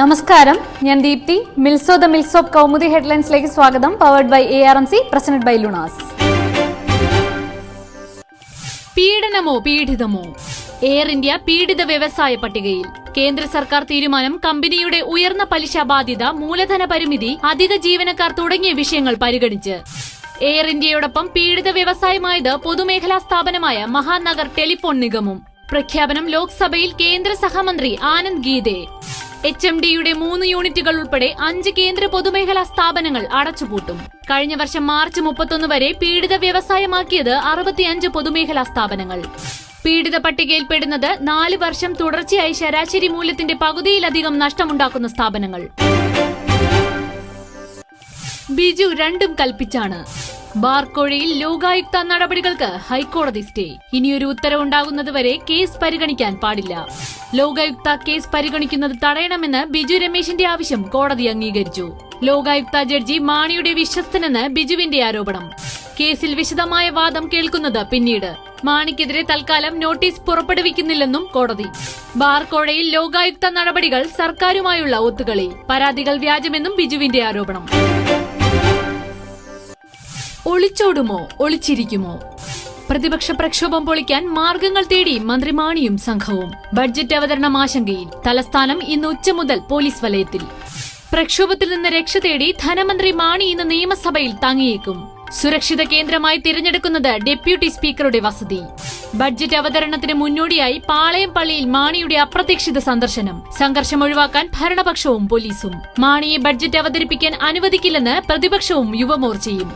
നമസ്കാരം. ഞാൻ ദീപ്തി. മിൽസോ ദ മിൽസോപ്പ് കൗമുദി ഹെഡ്ലൈൻസിലേക്ക് സ്വാഗതം. Powered by A R M C presented by Lunaz. പീഡനമോ പീഡിതമോ? എയർ ഇന്ത്യ പീഡിത വ്യവസായ പട്ടികയിൽ. കേന്ദ്ര സർക്കാർ തീരുമാനം കമ്പനിയുടെ ഉയർന്ന പലിശ ബാധ്യത മൂലധന പരിമിതി അധിക ജീവനക്കാർ തുടങ്ങിയ വിഷയങ്ങൾ പരിഗണിച്ച്. എയർ ഇന്ത്യയോടൊപ്പം പീഡിത വ്യവസായമായത് പൊതുമേഖലാ സ്ഥാപനമായ മഹാനഗർ ടെലിഫോൺ നിഗമും. പ്രഖ്യാപനം ലോക്സഭയിൽ കേന്ദ്ര സഹമന്ത്രി ആനന്ദ് ഗീതെ. എച്ച് എം ഡിയുടെ മൂന്ന് യൂണിറ്റുകൾ ഉൾപ്പെടെ അഞ്ച് കേന്ദ്ര പൊതുമേഖലാ സ്ഥാപനങ്ങൾ അടച്ചുപൂട്ടും. കഴിഞ്ഞ വർഷം മാർച്ച് മുപ്പത്തൊന്ന് വരെ പീഡിത വ്യവസായമാക്കിയത് അറുപത്തിയഞ്ച് പൊതുമേഖലാ സ്ഥാപനങ്ങൾ. പീഡിത പട്ടികയിൽപ്പെടുന്നത് നാല് വർഷം തുടർച്ചയായി ശരാശരി മൂല്യത്തിന്റെ പകുതിയിലധികം നഷ്ടമുണ്ടാക്കുന്ന സ്ഥാപനങ്ങൾ. ബിജു രണ്ടും കൽപ്പിച്ചാണ്. ബാർക്കോഴയിൽ ലോകായുക്ത നടപടികൾക്ക് ഹൈക്കോടതി സ്റ്റേ. ഇനിയൊരു ഉത്തരവുണ്ടാകുന്നതുവരെ കേസ് പരിഗണിക്കാൻ പാടില്ല. ലോകായുക്ത കേസ് പരിഗണിക്കുന്നത് തടയണമെന്ന് ബിജു രമേശിന്റെ ആവശ്യം കോടതി അംഗീകരിച്ചു. ലോകായുക്ത ജഡ്ജി മാണിയുടെ വിശ്വസ്തനെന്ന് ബിജുവിന്റെ ആരോപണം. കേസിൽ വിശദമായ വാദം കേൾക്കുന്നത് പിന്നീട്. മാണിക്കെതിരെ തൽക്കാലം നോട്ടീസ് പുറപ്പെടുവിക്കുന്നില്ലെന്നും കോടതി. ബാർക്കോഴയിൽ ലോകായുക്ത നടപടികൾ സർക്കാരുമായുള്ള ഒത്തുകളി. പരാതികൾ വ്യാജമെന്നും ബിജുവിന്റെ ആരോപണം. ഒളിച്ചോടുമോ? ഒളിച്ചിരിക്കുമോ? പ്രതിപക്ഷ പ്രക്ഷോഭം പൊളിക്കാൻ മാർഗങ്ങൾ തേടി മന്ത്രി മാണിയും സംഘവും. ബഡ്ജറ്റ് അവതരണം ആശങ്കയിൽ. തലസ്ഥാനം ഇന്ന് ഉച്ച മുതൽ പോലീസ് വലയത്തിൽ. പ്രക്ഷോഭത്തിൽ നിന്ന് രക്ഷ തേടി ധനമന്ത്രി മാണി ഇന്ന് നിയമസഭയിൽ തങ്ങിയേക്കും. സുരക്ഷിത കേന്ദ്രമായി തിരഞ്ഞെടുക്കുന്നത് ഡെപ്യൂട്ടി സ്പീക്കറുടെ വസതി. ബഡ്ജറ്റ് അവതരണത്തിന് മുന്നോടിയായി പാളയം പള്ളിയിൽ മാണിയുടെ അപ്രതീക്ഷിത സന്ദർശനം. സംഘർഷം ഒഴിവാക്കാൻ ഭരണപക്ഷവും പോലീസും. മാണിയെ ബഡ്ജറ്റ് അവതരിപ്പിക്കാൻ അനുവദിക്കില്ലെന്ന് പ്രതിപക്ഷവും യുവമോർച്ചയും.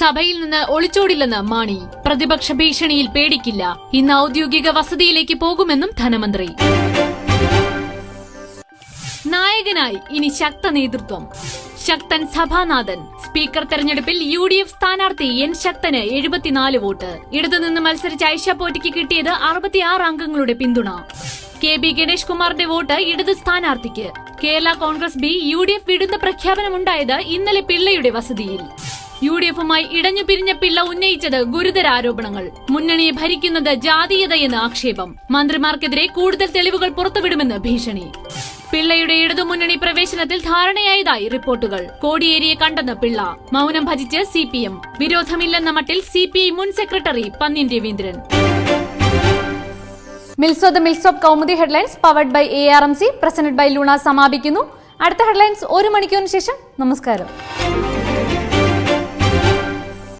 സഭയിൽ നിന്ന് ഒളിച്ചോടില്ലെന്ന് മാണി. പ്രതിപക്ഷ ഭീഷണിയിൽ പേടിക്കില്ല. ഇന്ന് ഔദ്യോഗിക വസതിയിലേക്ക് പോകുമെന്നും ധനമന്ത്രി. നായകനായി ഇനി ശക്ത നേതൃത്വം. ശക്തൻ സഭാനാഥൻ. സ്പീക്കർ തെരഞ്ഞെടുപ്പിൽ യു ഡി എഫ് സ്ഥാനാർത്ഥി എൻ ശക്തന് എഴുപത്തിനാല് വോട്ട്. ഇടതുനിന്ന് മത്സരിച്ച ഐഷ പോറ്റിക്ക് കിട്ടിയത് അറുപത്തിയാറ് അംഗങ്ങളുടെ പിന്തുണ. കെ ബി ഗണേഷ് കുമാറിന്റെ വോട്ട് ഇടത് സ്ഥാനാർത്ഥിക്ക്. Kerala Congress B U D F വിടുന്ന പ്രഖ്യാപനമുണ്ടായത് ഇന്നലെ പിള്ളയുടെ വസതിയിൽ. യു ഡി എഫുമായി ഇടഞ്ഞു പിരിഞ്ഞ പിള്ള ഉന്നയിച്ചത് ഗുരുതര ആരോപണങ്ങൾ മുന്നണിയെ ഭരിക്കുന്നത് ജാതീയതയെന്ന് ആക്ഷേപം. മന്ത്രിമാർക്കെതിരെ കൂടുതൽ തെളിവുകൾ പുറത്തുവിടുമെന്ന് ഭീഷണി. പിള്ളയുടെ ഇടതുമുന്നണി പ്രവേശനത്തിൽ ധാരണയായതായി റിപ്പോർട്ടുകൾ. കോടിയേരിയെ കണ്ടെന്ന് പിള്ള. മൗനം ഭജിച്ച് സി പി എം വിരോധമില്ലെന്ന മട്ടിൽ സി പി ഐ മുൻ സെക്രട്ടറി പന്നിൻ രവീന്ദ്രൻ. മിൽസോ the മിൽസോപ്പ് Kaumudi headlines powered by A R M C presented by Luna സമാപിക്കുന്നു. അടുത്ത ഹെഡ്ലൈൻസ് ഒരു മണിക്കൂറിന് ശേഷം. നമസ്കാരം.